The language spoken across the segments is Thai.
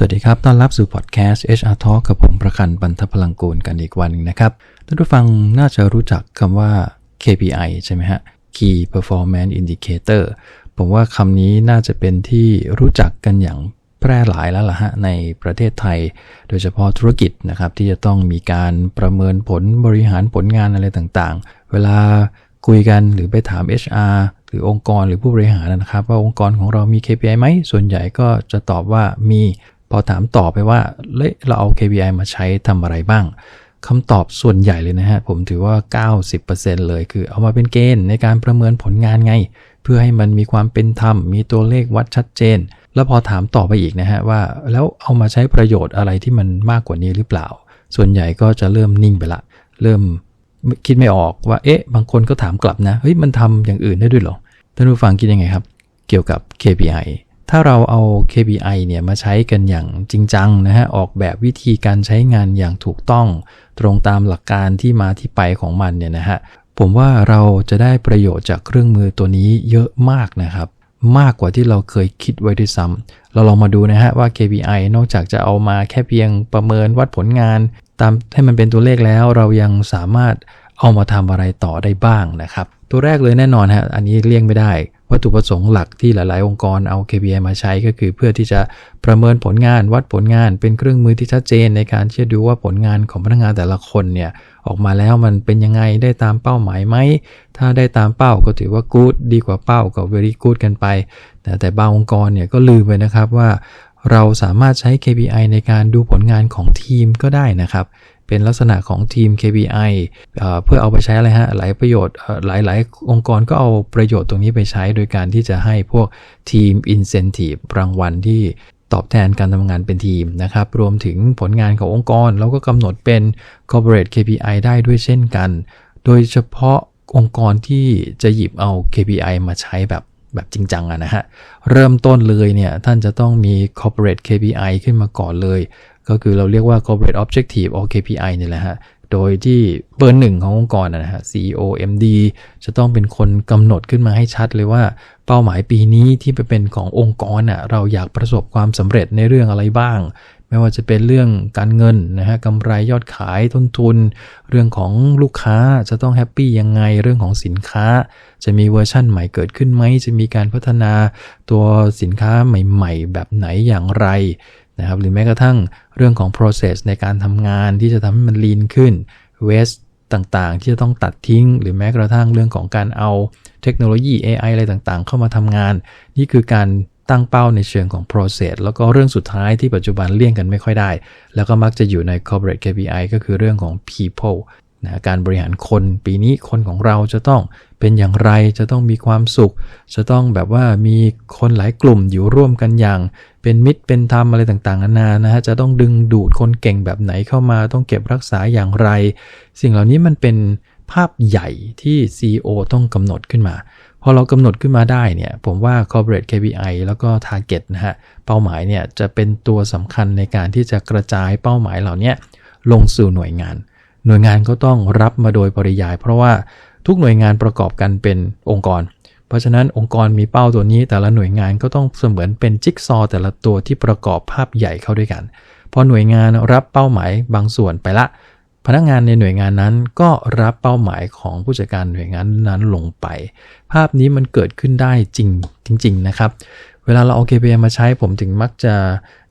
สวัสดีครับ ต้อนรับสู่พอดแคสต์ HR Talk กับผมประกันบันทพลังกูลกันอีกวันหนึงนะครับ ท่านผู้ฟังน่าจะรู้จักคำว่า KPI ใช่ไหมฮะ Key Performance Indicator ผมว่าคำนี้น่าจะเป็นที่รู้จักกันอย่างแพร่หลายแล้วล่ะฮะในประเทศไทย โดยเฉพาะธุรกิจนะครับที่จะต้องมีการประเมินผลบริหารผลงานอะไรต่างๆ เวลาคุยกันหรือไปถาม HR หรือองค์กรหรือผู้บริหารนะครับ ว่าองค์กรของเรามี KPI ไหม ส่วนใหญ่ก็จะตอบว่ามี พอถามต่อไปว่าเเราเอา KPI มาใช้ทำอะไรบ้างคำตอบส่วนใหญ่เลยนะฮะ ผมถือว่า 90%เลยคือเอามาเป็นเกณฑ์ในการประเมินผลงานไง เพื่อให้มันมีความเป็นธรรม มีตัวเลขวัดชัดเจน แล้วพอถามต่อไปอีกนะฮะว่า แล้วเอามาใช้ประโยชน์อะไรที่มันมากกว่านี้หรือเปล่า ส่วนใหญ่ก็จะเริ่มนิ่งไปละ เริ่มคิดไม่ออกว่าเอ๊ะ บางคนก็ถามกลับนะเฮ้ยมันทำอย่างอื่นได้ด้วยหรอท่านผู้ฟังคิดยังไงครับ เกี่ยวกับ KPI ถ้าเราเอา KPI เนี่ยมาใช้กันอย่างจริงจังนะฮะ ออกแบบวิธีการใช้งานอย่างถูกต้อง ตรงตามหลักการที่มาที่ไปของมันเนี่ยนะฮะ ผมว่าเราจะได้ประโยชน์จากเครื่องมือตัวนี้เยอะมากนะครับ มากกว่าที่เราเคยคิดไว้ด้วยซ้ำ เราลองมาดูนะฮะว่า KPI นอกจากจะเอามาแค่เพียงประเมินวัดผลงาน ตามให้มันเป็นตัวเลขแล้ว เรายังสามารถเอามาทำอะไรต่อได้บ้างนะครับ ตัวแรกเลยแน่นอนฮะ อันนี้เลี่ยงไม่ได้ วัตถุประสงค์หลักที่หลาย ๆ องค์กรเอา KPI มาใช้ก็คือเพื่อที่จะประเมินผลงานวัดผลงานเป็นเครื่องมือที่ชัดเจน ในการเชื่อดูว่าผลงานของพนักงานแต่ละคนเนี่ยออกมาแล้วมันเป็นยังไงได้ตามเป้าหมายไหม ถ้าได้ตามเป้าก็ถือว่า good ดีกว่าเป้าก็ very good กันไป แต่แต่บางองค์กรเนี่ยก็ลืมไปนะครับว่าเราสามารถใช้ KPI ในการดูผลงานของทีมก็ได้นะครับ เป็นลักษณะของทีม KPI เพื่อเอาไปใช้อะไรฮะหลายประโยชน์หลายหลายองค์กรก็เอาประโยชน์ตรงนี้ไปใช้ โดยการที่จะให้พวกทีม Incentive รางวัลที่ตอบแทนการทำงานเป็นทีมนะครับ รวมถึงผลงานขององค์กร แล้วก็กำหนดเป็น corporate KPI ได้ด้วยเช่นกัน โดยเฉพาะองค์กรที่จะหยิบเอา KPI มาใช้แบบแบบจริงจังะนะฮะ เริ่มต้นเลยเนี่ยท่านจะต้องมี corporate KPI ขึ้นมาก่อนเลย ก็คือเราเรียกว่า corporate objective or KPI นี่แหละฮะ โดยที่เบอร์หนึ่งขององค์กรนะฮะ CEO MD จะต้องเป็นคนกำหนดขึ้นมาให้ชัดเลยว่า เป้าหมายปีนี้ที่ไปเป็นขององค์กรน่ะเราอยากประสบความสำเร็จในเรื่องอะไรบ้าง ไม่ว่าจะเป็นเรื่องการเงินนะฮะกำไรยอดขายต้นทุน เรื่องของลูกค้าจะต้องแฮปปี้ยังไงเรื่องของสินค้า จะมีเวอร์ชั่นใหม่เกิดขึ้นไหมจะมีการพัฒนาตัวสินค้าใหม่ ๆ แบบไหนอย่างไร นะครับหรือแม้กระทั่งเรื่องของ process ในการทำงานที่จะทำให้มัน lean ขึ้น waste ต่างๆ ที่จะต้องตัดทิ้ง หรือแม้กระทั่งเรื่องของการเอาเทคโนโลยี AI อะไรต่างๆ เข้ามาทำงาน นี่คือการตั้งเป้าในเชิงของ process แล้วก็เรื่องสุดท้ายที่ปัจจุบันเลี่ยงกันไม่ค่อยได้ แล้วก็มักจะอยู่ใน corporate KPI ก็คือเรื่องของ people นะการบริหารคนปีนี้คนของเราจะต้องเป็นอย่างไรจะต้องมีความสุข จะต้องแบบว่ามีคนหลายกลุ่มอยู่ร่วมกันอย่าง เป็นมิตรเป็นธรรมอะไรต่างๆนานานะฮะจะต้องดึงดูดคนเก่งแบบไหนเข้ามา ต้องเก็บรักษาอย่างไร สิ่งเหล่านี้มันเป็นภาพใหญ่ที่ CEO ต้องกำหนดขึ้นมา พอเรากำหนดขึ้นมาได้เนี่ย ผมว่า corporate KPI แล้วก็ target นะฮะ เป้าหมายเนี่ยจะเป็นตัวสำคัญในการที่จะกระจายเป้าหมายเหล่านี้ลงสู่หน่วยงาน หน่วยงานก็ต้องรับมาโดยปริยาย เพราะว่าทุกหน่วยงานประกอบกันเป็นองค์กร เพราะฉะนั้นองค์กรมีเป้าตัวนี้ แต่ละหน่วยงานก็ต้องเสมือนเป็นจิ๊กซอ แต่ละตัวที่ประกอบภาพใหญ่เข้าด้วยกัน พอหน่วยงานรับเป้าหมายบางส่วนไปละ พนักงานในหน่วยงานนั้นก็รับเป้าหมายของผู้จัดการหน่วยงานนั้นลงไป ภาพนี้มันเกิดขึ้นได้จริงจริง ๆ นะครับ เวลาเราเอา KPI มาใช้ผมถึงมักจะ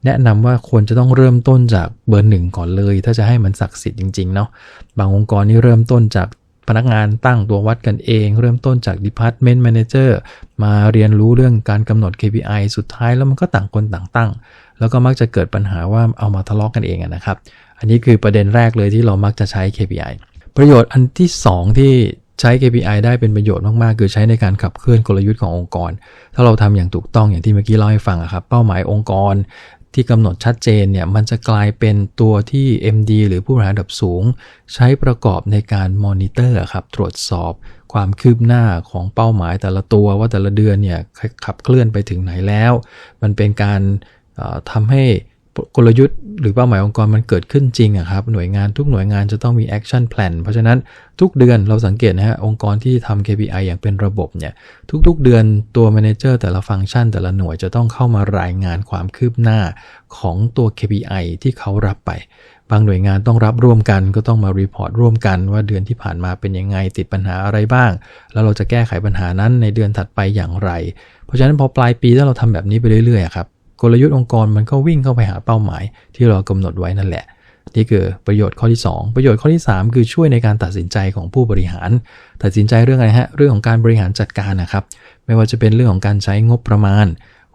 แนะนำว่าควรจะต้องเริ่มต้นจากเบอร์หนึ่งก่อนเลย ถ้าจะให้มันศักดิ์สิทธิ์จริงๆเนาะบางองค์กรนี่เริ่มต้นจากพนักงานตั้งตัววัดกันเอง เริ่มต้นจาก Department Manager มาเรียนรู้เรื่องการกำหนด KPI สุดท้ายแล้วมันก็ต่างคนต่างตั้ง แล้วก็มักจะเกิดปัญหาว่าเอามาทะเลาะกกันเองนะครับ อันนี้คือประเด็นแรกเลยที่เรามักจะใช้ KPI ประโยชน์อันที่ 2 ที่ ใช้ KPI ได้เป็นประโยชน์มาก ๆ คือใช้ในการขับเคลื่อนกลยุทธ์ขององค์กร ถ้าเราทำอย่างถูกต้องอย่างที่เมื่อกี้เล่าให้ฟังครับ เป้าหมายองค์กรที่กำหนดชัดเจนเนี่ยมันจะกลายเป็นตัวที่ MD หรือผู้บริหารระดับสูง ใช้ประกอบในการมอนิเตอร์ครับตรวจสอบ ความคืบหน้าของเป้าหมายแต่ละตัวว่าแต่ละเดือนเนี่ยขับเคลื่อนไปถึงไหนแล้ว มันเป็นการทำให้ กลยุทธ์หรือเป้าหมายองค์กรมันเกิดขึ้นจริงอะครับหน่วยงานทุกหน่วยงานจะต้องมี action plan เพราะฉะนั้นทุกเดือนเราสังเกตนะฮะองค์กรที่ทำ KPI อย่างเป็นระบบเนี่ยทุกๆเดือนตัว manager แต่ละฟังก์ชัน แต่ละหน่วยจะต้องเข้ามารายงานความคืบหน้าของตัว KPI ที่เขารับไป บางหน่วยงานต้องรับร่วมกันก็ต้องมารีพอร์ตร่วมกันว่าเดือนที่ผ่านมาเป็นยังไงติดปัญหาอะไรบ้าง แล้วเราจะแก้ไขปัญหานั้นในเดือนถัดไปอย่างไร เพราะฉะนั้นพอปลายปีถ้าเราทำแบบนี้ไปเรื่อยๆครับ กลยุทธ์องค์กรมันก็วิ่งเข้าไปหาเป้าหมาย ที่เรากำหนดไว้นั่นแหละ นี่คือประโยชน์ข้อที่ 2 ประโยชน์ข้อที่ 3 คือช่วยในการตัดสินใจของผู้บริหาร ตัดสินใจเรื่องอะไรฮะเรื่องของการบริหารจัดการนะครับ ไม่ว่าจะเป็นเรื่องของการใช้งบประมาณ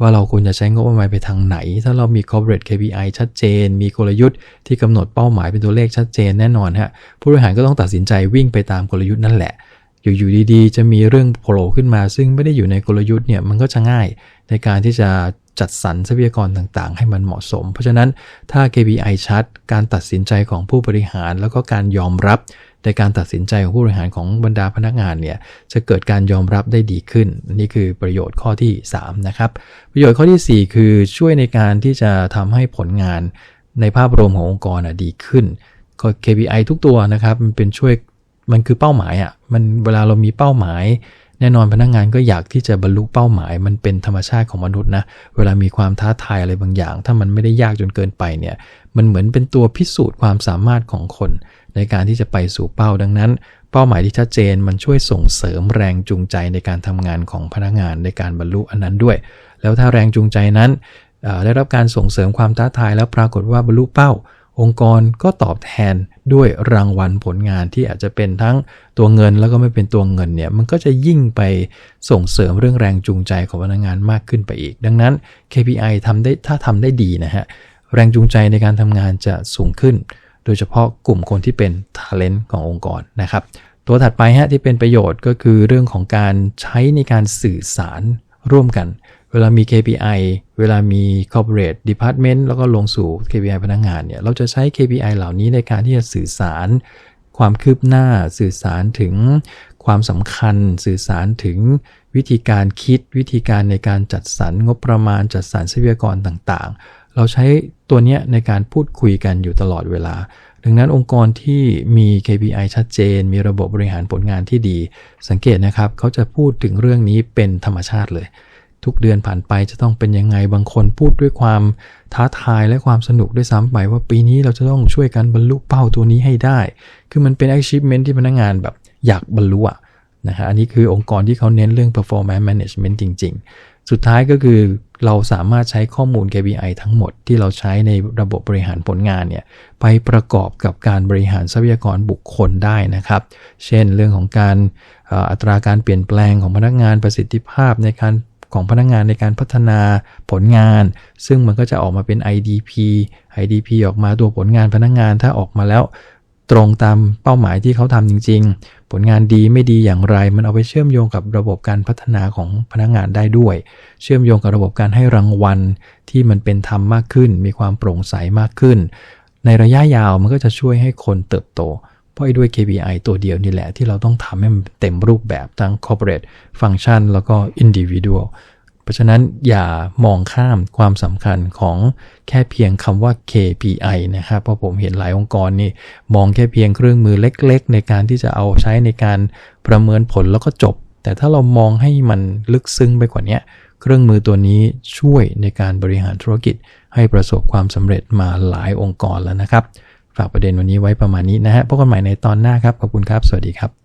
ว่าเราควรจะใช้งบประมาณไปทางไหน ถ้าเรามี corporate KPI ชัดเจน มีกลยุทธ์ที่กำหนดเป้าหมายเป็นตัวเลขชัดเจนแน่นอนฮะผู้บริหารก็ต้องตัดสินใจวิ่งไปตามกลยุทธ์นั่นแหละอยู่ๆดีๆ จะมีเรื่องโผล่ขึ้นมา ซึ่งไม่ได้อยู่ในกลยุทธ์เนี่ยมันก็จะง่ายในการที่จะ จัดสรรทรัพยากรต่างๆ ให้มันเหมาะสม เพราะฉะนั้นถ้า KPI ชัด การตัดสินใจของผู้บริหาร แล้วก็การยอมรับในการตัดสินใจของผู้บริหารของบรรดาพนักงานเนี่ยจะเกิดการยอมรับได้ดีขึ้น นี่คือประโยชน์ข้อที่ 3 นะครับ ประโยชน์ข้อที่ 4 คือช่วยในการที่จะทำให้ผลงานในภาพรวมขององค์กรดีขึ้น KPI ทุกตัวนะครับมันเป็นช่วยมันคือเป้าหมายอะ่ะมันเวลาเรามีเป้าหมาย แน่นอนพนักงงานก็อยากที่จะบรรลุเป้าหมาย มันเป็นธรรมชาติของมนุษย์นะ เวลามีความท้าทายอะไรบางอย่าง ถ้ามันไม่ได้ยากจนเกินไปเนี่ย มันเหมือนเป็นตัวพิสูจน์ความสามารถของคน ในการที่จะไปสู่เป้าดังนั้น เป้าหมายที่ชัดเจนมันช่วยส่งเสริมแรงจูงใจในการทำงานของพนักงานในการบรรลุอันนั้นด้วย แล้วถ้าแรงจูงใจนั้นได้รับการส่งเสริมความท้าทายแล้วปรากฏว่าบรรลุเป้า องค์กรก็ตอบแทน ด้วยรางวัลผลงานที่อาจจะเป็นทั้งตัวเงินแล้วก็ไม่เป็นตัวเงินเนี่ยมันก็จะยิ่งไปส่งเสริมเรื่องแรงจูงใจของพนักงานมากขึ้นไปอีก ดังนั้น KPI ทำได้ถ้าทำได้ดีนะฮะแรงจูงใจในการทำงานจะสูงขึ้น โดยเฉพาะกลุ่มคนที่เป็น talent ขององค์กรนะครับตัวถัดไปฮะที่เป็นประโยชน์ก็คือเรื่องของการใช้ในการสื่อสารร่วมกัน เวลามี KPI เวลามี corporate department แล้วก็ลงสู่ KPI พนักงงานเนี่ย เราจะใช้ KPI เหล่านี้ในการที่จะสื่อสารความคืบหน้า สื่อสารถึงความสำคัญ สื่อสารถึงวิธีการคิด วิธีการในการจัดสรรงบประมาณ จัดสรรทรัพยากรต่างๆ เราใช้ตัวเนี้ยในการพูดคุยกันอยู่ตลอดเวลา ดังนั้นองค์กรที่มี KPI ชัดเจน มีระบบบริหารผลงานที่ดี สังเกตนะครับ เขาจะพูดถึงเรื่องนี้เป็นธรรมชาติเลย ทุกเดือนผ่านไปจะต้องเป็นยังไงบางคนพูดด้วยความท้าทายและความสนุกด้วยซ้ำไปว่าปีนี้เราจะต้องช่วยกันบรรลุเป้าตัวนี้ให้ได้ คือมันเป็น achievement ที่พนักงงานแบบอยากบรรลุอะนะฮะอันนี้คือองค์กรที่เขาเน้นเรื่อง performance management จริง ๆ สุดท้ายก็คือเราสามารถใช้ข้อมูล KPI ทั้งหมดที่เราใช้ในระบบบริหารผลงานเนี่ยไปประกอบกับการบริหารทรัพยากรบุคคลได้นะครับ เช่นเรื่องของการอัตราการเปลี่ยนแปลงของพนักงานประสิทธิภาพในการ ของพนักงงานในการพัฒนาผลงาน ซึ่งมันก็จะออกมาเป็น IDP IDP ออกมาตัวผลงานพนักงงานถ้าออกมาแล้วตรงตามเป้าหมายที่เขาทำจริง ๆ ผลงานดีไม่ดีอย่างไร มันเอาไปเชื่อมโยงกับระบบการพัฒนาของพนักงงานได้ด้วย เชื่อมโยงกับระบบการให้รางวัลที่มันเป็นธรรมมากขึ้น มีความโปร่งใสมากขึ้น ในระยะยาวมันก็จะช่วยให้คนเติบโต เพราะด้วย KPI ตัวเดียวนี่แหละที่เราต้องทำให้มันเต็มรูปแบบทั้ง corporate function แล้วก็ individual เพราะฉะนั้นอย่ามองข้ามความสำคัญของแค่เพียงคำว่า KPI นะครับ เพราะผมเห็นหลายองค์กรนี่มองแค่เพียงเครื่องมือเล็ก ๆ ในการที่จะเอาใช้ในการประเมินผลแล้วก็จบ แต่ถ้าเรามองให้มันลึกซึ้งไปกว่านี้เครื่องมือตัวนี้ช่วยในการบริหารธุรกิจให้ประสบความสำเร็จมาหลายองค์กรแล้วนะครับ ฝากประเด็นวันนี้ไว้ประมาณนี้นะฮะพบกันใหม่ในตอนหน้าครับ ขอบคุณครับ สวัสดีครับ